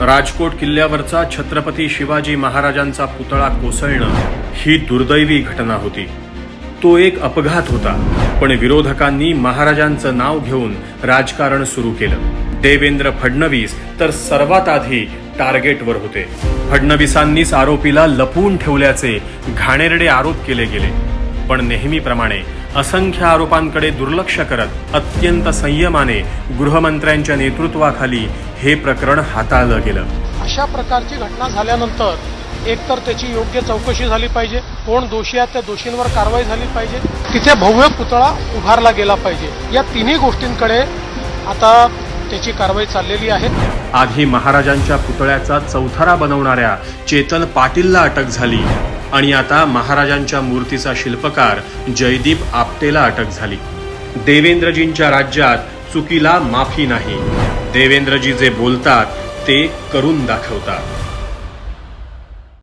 राजकोट किल्ल्यावरचा छत्रपती शिवाजी महाराजांचा पुतळा कोसळणं ही दुर्दैवी घटना होती. तो एक अपघात होता पण विरोधकांनी महाराजांचं नाव घेऊन राजकारण सुरू केलं. देवेंद्र फडणवीस तर सर्वात आधी टार्गेटवर होते. फडणवीसांनीच आरोपीला लपवून ठेवल्याचे घाणेरडे आरोप केले गेले. पण नेहमीप्रमाणे असंख्य आरोपांकडे दुर्लक्ष करत अत्यंत संयमाने गृहमंत्र्यांच्या नेतृत्वाखाली हे प्रकरण हाताळलं गेलं. अशा प्रकारची घटना झाल्यानंतर एकतर त्याची योग्य चौकशी झाली पाहिजे कोण दोषी आहेत त्या दोषींवर कारवाई झाली पाहिजे तिथे भव्य पुतळा उभारला गेला पाहिजे. या तिन्ही गोष्टींकडे आता त्याची कारवाई चाललेली आहे. आधी महाराजांच्या पुतळ्याचा चौथरा बनवणाऱ्या चेतन पाटीलला अटक झाली. आणि आता महाराजांच्या मूर्तीचा शिल्पकार जयदीप आपटेला अटक झाली. देवेंद्रजींच्या राज्यात चुकीला माफी नाही. देवेंद्रजी जे बोलतात ते करून दाखवतात.